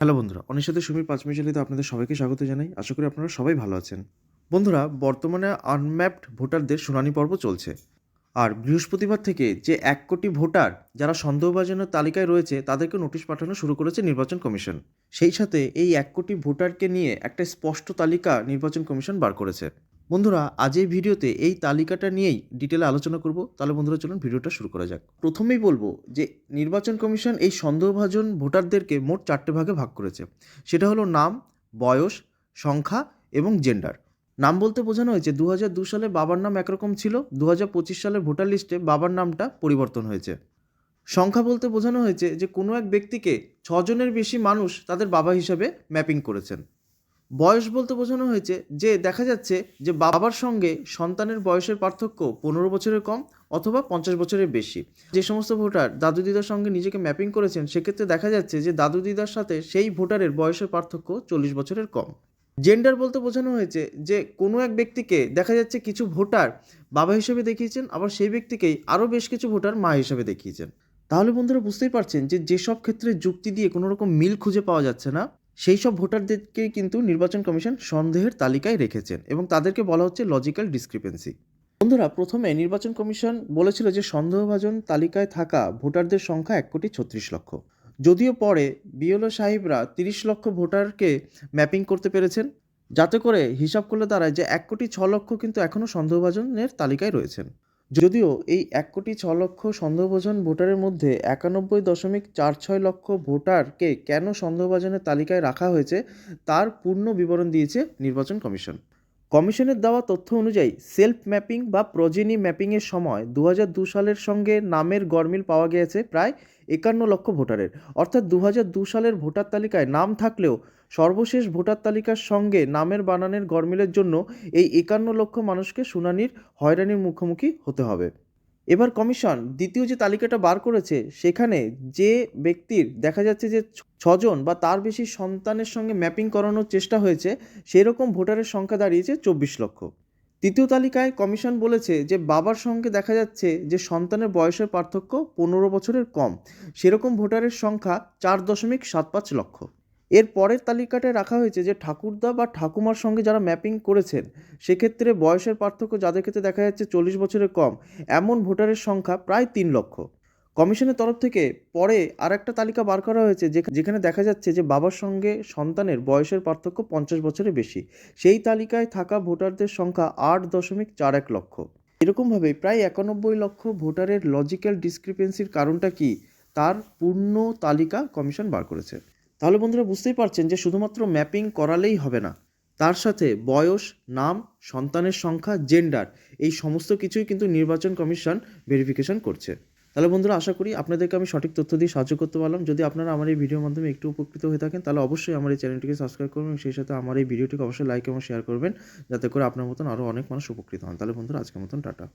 Hello বন্ধুরা অনেক সাথে সুমির পাঁচ মিশালিতে আপনাদের সবাইকে স্বাগত জানাই। আশা করি আপনারা সবাই ভালো আছেন। বন্ধুরা, বর্তমানে আনম্যাপড ভোটারদের শুনানি পর্ব চলছে। আর বৃহস্পতিবার থেকে যে এক কোটি ভোটার যারা সন্দেহভাজনের তালিকায় রয়েছে, তাদেরকে নোটিশ পাঠানো শুরু করেছে নির্বাচন কমিশন। সেই সাথে এই এক কোটি ভোটারকে নিয়ে একটা স্পষ্ট তালিকা নির্বাচন কমিশন বার করেছে। বন্ধুরা, আজ এই ভিডিওতে এই তালিকাটা নিয়েই ডিটেলে আলোচনা করব। তাহলে বন্ধুরা, চলুন ভিডিওটা শুরু করা যাক। প্রথমেই বলব যে, নির্বাচন কমিশন এই সন্দেহভাজন ভোটারদেরকে মোট চারটে ভাগে ভাগ করেছে। সেটা হলো নাম, বয়স, সংখ্যা এবং জেন্ডার। নাম বলতে বোঝানো হয়েছে দু দু সালে বাবার নাম একরকম ছিল দু হাজার পঁচিশ সালের ভোটার লিস্টে বাবার নামটা পরিবর্তন হয়েছে। সংখ্যা বলতে বোঝানো হয়েছে যে, কোনো এক ব্যক্তিকে ছজনের বেশি মানুষ তাদের বাবা হিসাবে ম্যাপিং করেছেন। বয়স বলতে বোঝানো হয়েছে যে দেখা যাচ্ছে যে বাবার সঙ্গে সন্তানের বয়সের পার্থক্য পনেরো বছরের কম অথবা পঞ্চাশ বছরের বেশি। যে সমস্ত ভোটার দাদু দিদার সঙ্গে নিজেকে ম্যাপিং করেছেন, সেক্ষেত্রে দেখা যাচ্ছে যে দাদু দিদার সাথে সেই ভোটারের বয়সের পার্থক্য চল্লিশ বছরের কম। জেন্ডার বলতে বোঝানো হয়েছে যে কোনো এক ব্যক্তিকে দেখা যাচ্ছে কিছু ভোটার বাবা হিসেবে দেখিয়েছেন, আবার সেই ব্যক্তিকেই আরও বেশ কিছু ভোটার মা হিসেবে দেখিয়েছেন। তাহলে বন্ধুরা বুঝতেই পারছেন যে যেসব ক্ষেত্রে যুক্তি দিয়ে কোনো রকম মিল খুঁজে পাওয়া যাচ্ছে না সেই সব ভোটারদেরকেই কিন্তু নির্বাচন কমিশন সন্দেহের তালিকায় রেখেছেন এবং তাদেরকে বলা হচ্ছে লজিক্যাল ডিসক্রিপেন্সি বন্ধুরা, প্রথমে নির্বাচন কমিশন বলেছিল যে সন্দেহভাজন তালিকায় থাকা ভোটারদের সংখ্যা এক কোটি ছত্রিশ লক্ষ। যদিও পরে বিএলও সাহেবরা তিরিশ লক্ষ ভোটারকে ম্যাপিং করতে পেরেছেন, যাতে করে হিসাব করলে দাঁড়ায় যে এক কোটি ছ লক্ষ কিন্তু এখনও সন্দেহভাজনের তালিকায় রয়েছেন। যদিও এই এক কোটি ছ লক্ষ সন্দেহভাজন ভোটারের মধ্যে একানব্বই দশমিক চার ছয় লক্ষ ভোটারকে কেন সন্দেহভাজনের তালিকায় রাখা হয়েছে, তার পূর্ণ বিবরণ দিয়েছে নির্বাচন কমিশন। কমিশনের দেওয়া তথ্য অনুযায়ী, সেলফ ম্যাপিং বা প্রজেনি ম্যাপিংয়ের সময় দু সালের সঙ্গে নামের গরমিল পাওয়া গিয়েছে প্রায় একান্ন লক্ষ ভোটারের। অর্থাৎ দু সালের ভোটার তালিকায় নাম থাকলেও সর্বশেষ ভোটার তালিকার সঙ্গে নামের বানানের গরমিলের জন্য এই একান্ন লক্ষ মানুষকে শুনানির হয়রানির মুখোমুখি হতে হবে। এবার কমিশন দ্বিতীয় যে তালিকাটা বার করেছে, সেখানে যে ব্যক্তির দেখা যাচ্ছে যে ছজন বা তার বেশি সন্তানের সঙ্গে ম্যাপিং করানোর চেষ্টা হয়েছে, সেরকম ভোটারের সংখ্যা দাঁড়িয়েছে চব্বিশ লক্ষ। তৃতীয় তালিকায় কমিশন বলেছে যে বাবার সঙ্গে দেখা যাচ্ছে যে সন্তানের বয়সের পার্থক্য পনেরো বছরের কম, সেরকম ভোটারের সংখ্যা চার দশমিক সাত পাঁচ লক্ষ। এর পরের তালিকাটায় রাখা হয়েছে যে ঠাকুরদা বা ঠাকুমার সঙ্গে যারা ম্যাপিং করেছেন, সেক্ষেত্রে বয়সের পার্থক্য যাদের ক্ষেত্রে দেখা যাচ্ছে চল্লিশ বছরের কম, এমন ভোটারের সংখ্যা প্রায় তিন লক্ষ। কমিশনের তরফ থেকে পরে আর একটা তালিকা বার করা হয়েছে যেখা- যেখানে দেখা যাচ্ছে যে বাবার সঙ্গে সন্তানের বয়সের পার্থক্য পঞ্চাশ বছরের বেশি। সেই তালিকায় থাকা ভোটারদের সংখ্যা আট দশমিক চার এক লক্ষ। এরকমভাবে প্রায় একানব্বই লক্ষ ভোটারের লজিক্যাল ডিসক্রিপেন্সির কারণটা কি? তার পূর্ণ তালিকা কমিশন বার করেছে। তাহলে বন্ধুরা বুঝতেই পারছেন যে শুধুমাত্র ম্যাপিং করালেই হবে না। তার সাথে বয়স, নাম, সন্তানের সংখ্যা জেন্ডার এই সমস্ত কিছুই কিন্তু নির্বাচন কমিশন ভেরিফিকেশন করছে। তাহলে বন্ধুরা আশা করি আপনাদেরকে আমি সঠিক তথ্য দিয়ে সাহায্য করতে পারলাম। যদি আপনারা আমার এই ভিডিওর মাধ্যমে একটু উপকৃত হয়ে থাকেন, তাহলে অবশ্যই আমার এই চ্যানেলটিকে সাবস্ক্রাইব করবেন সেই সাথে আমার এই ভিডিওটিকে অবশ্যই লাইক এবং শেয়ার করবেন। যাতে করে আপনার মতন আরও অনেক মানুষ উপকৃত হন। তাহলে বন্ধুরা আজকের মতন, টাটা।